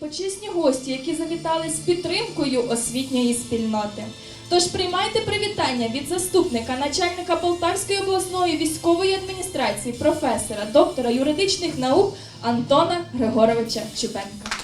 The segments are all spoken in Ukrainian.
почесні гості, які завітали з підтримкою освітньої спільноти. Тож приймайте привітання від заступника начальника Полтавської обласної військової адміністрації, професора, доктора юридичних наук Антона Григоровича Чубенка.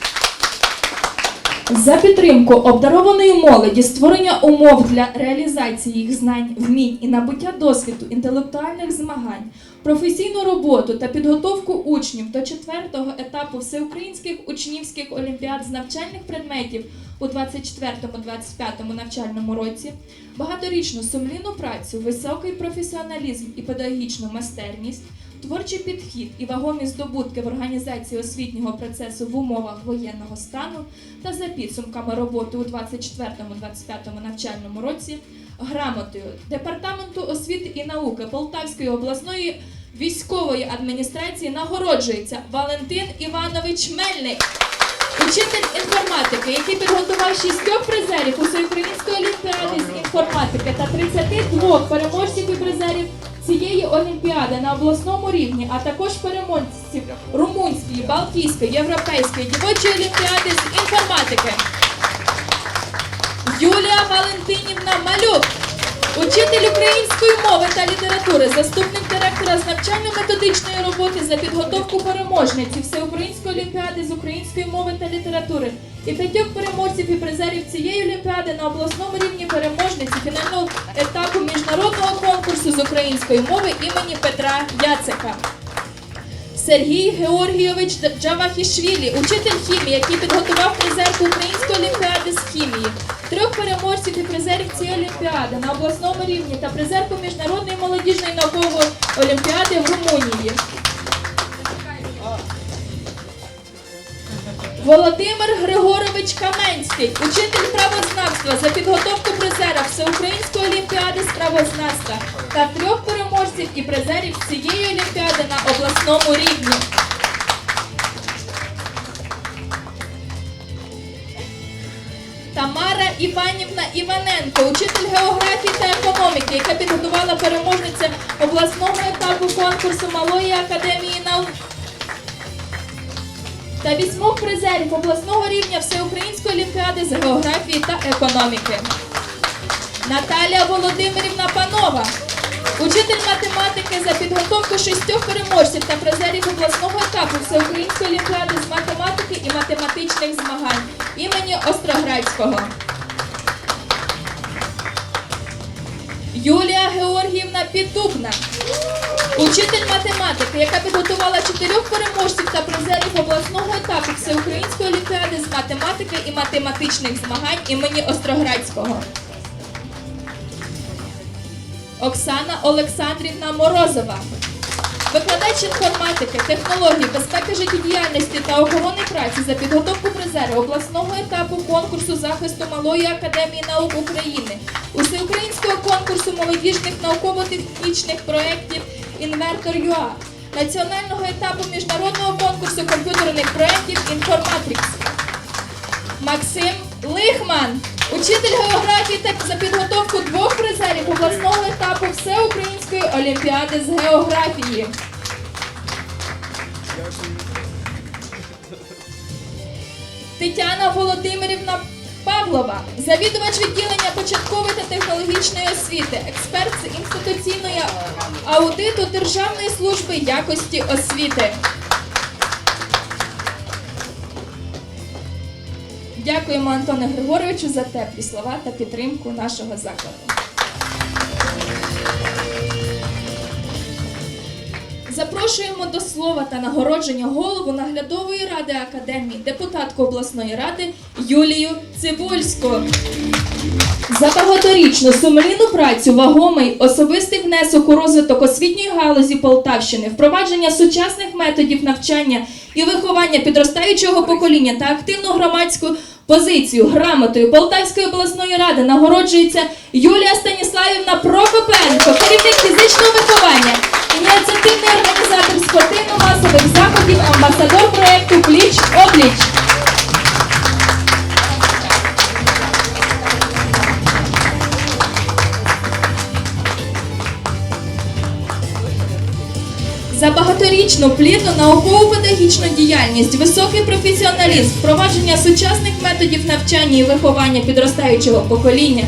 За підтримку обдарованої молоді, створення умов для реалізації їх знань, вмінь і набуття досвіду інтелектуальних змагань, професійну роботу та підготовку учнів до четвертого етапу всеукраїнських учнівських олімпіад з навчальних предметів у 24-25 навчальному році, багаторічну сумлінну працю, високий професіоналізм і педагогічну майстерність, творчий підхід і вагомі здобутки в організації освітнього процесу в умовах воєнного стану та за підсумками роботи у 24-25 навчальному році грамотою Департаменту освіти і науки Полтавської обласної військової адміністрації нагороджується Валентин Іванович Мельник. Учитель інформатики, який підготував шістьох призерів Усеукраїнської олімпіади з інформатики та 32 переможців і призерів цієї олімпіади на обласному рівні, а також переможців Румунської, Балтійської, Європейської дівочої олімпіади з інформатики. Юлія Валентинівна Малюк, учитель української мови та літератури, заступник директора з навчально-методичної роботи за підготовку переможниці Всеукраїнської олімпіади з української мови та літератури і п'ятьох переможців і призерів цієї олімпіади на обласному рівні переможниці фінального етапу міжнародного з української мови імені Петра Яцика. Сергій Георгійович Джавахішвілі, учитель хімії, який підготував призерку Української олімпіади з хімії, трьох переможців і призерів цієї олімпіади на обласному рівні та призерку міжнародної молодіжної наукової олімпіади в Румунії. Володимир Григорович Каменський, учитель правознавства за підготовку призера Всеукраїнської олімпіади з правознавства та трьох переможців і призерів цієї олімпіади на обласному рівні. Тамара Іванівна Іваненко, учитель географії та економіки, яка підготувала переможниця обласного етапу конкурсу Малої академії наук та вісьмох призерів обласного рівня Всеукраїнської олімпіади з географії та економіки. Наталія Володимирівна Панова, учитель математики за підготовку шістьох переможців та призерів обласного етапу Всеукраїнської олімпіади з математики і математичних змагань імені Остроградського. Юлія Георгіївна Піддубна, Учитель математики, яка підготувала чотирьох переможців та призерів обласного етапу Всеукраїнської олімпіади з математики і математичних змагань імені Остроградського. Оксана Олександрівна Морозова. Викладач інформатики, технологій, безпеки життєдіяльності та охорони праці за підготовку призера обласного етапу конкурсу захисту Малої академії наук України, усеукраїнського конкурсу молодіжних науково-технічних проєктів Інвертор ЮА, національного етапу міжнародного конкурсу комп'ютерних проєктів Інформатрікс. Максим Лихман, учитель географії та за підготовку двох призерів обласного етапу Всеукраїнської олімпіади з географії. Тетяна Володимирівна Павлова, завідувач відділення початкової та технологічної освіти, експерт з інституційної аудиту Державної служби якості освіти. Дякуємо Антону Григоровичу за теплі слова та підтримку нашого закладу. Запрошуємо до слова та нагородження голову наглядової ради академії, депутатку обласної ради Юлію Цибульську. За багаторічну сумлінну працю, вагомий особистий внесок у розвиток освітньої галузі Полтавщини, впровадження сучасних методів навчання і виховання підростаючого покоління та активну громадську позицію грамотою Полтавської обласної ради нагороджується Юлія Станіславівна Прокопенко, керівник фізичного виховання, ініціативний організатор спортивно-масових заходів, амбасадор проєкту Пліч Обліч. За багаторічну плідну науково-педагогічну діяльність, високий професіоналізм, впровадження сучасних методів навчання і виховання підростаючого покоління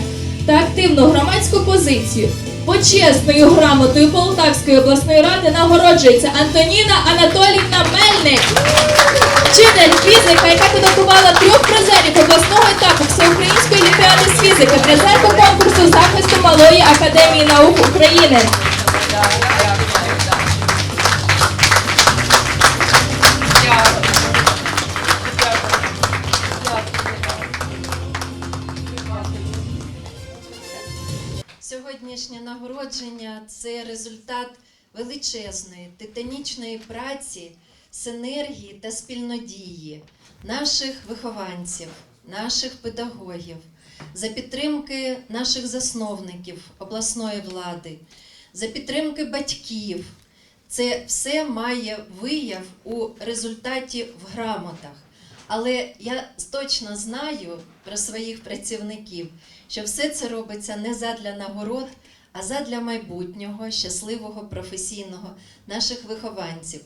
та активну громадську позицію. Почесною грамотою Полтавської обласної ради нагороджується Антоніна Анатоліївна Мельник. Вчитель фізика, яка підготувала трьох призерів обласного етапу Всеукраїнської олімпіади з фізики, призерку конкурсу захисту Малої академії наук України. Нагородження це результат величезної титанічної праці, синергії та спільнодії наших вихованців, наших педагогів, за підтримки наших засновників обласної влади, за підтримки батьків. Це все має вияв у результаті в грамотах. Але я точно знаю про своїх працівників, що все це робиться не задля нагород, а задля майбутнього щасливого професійного наших вихованців.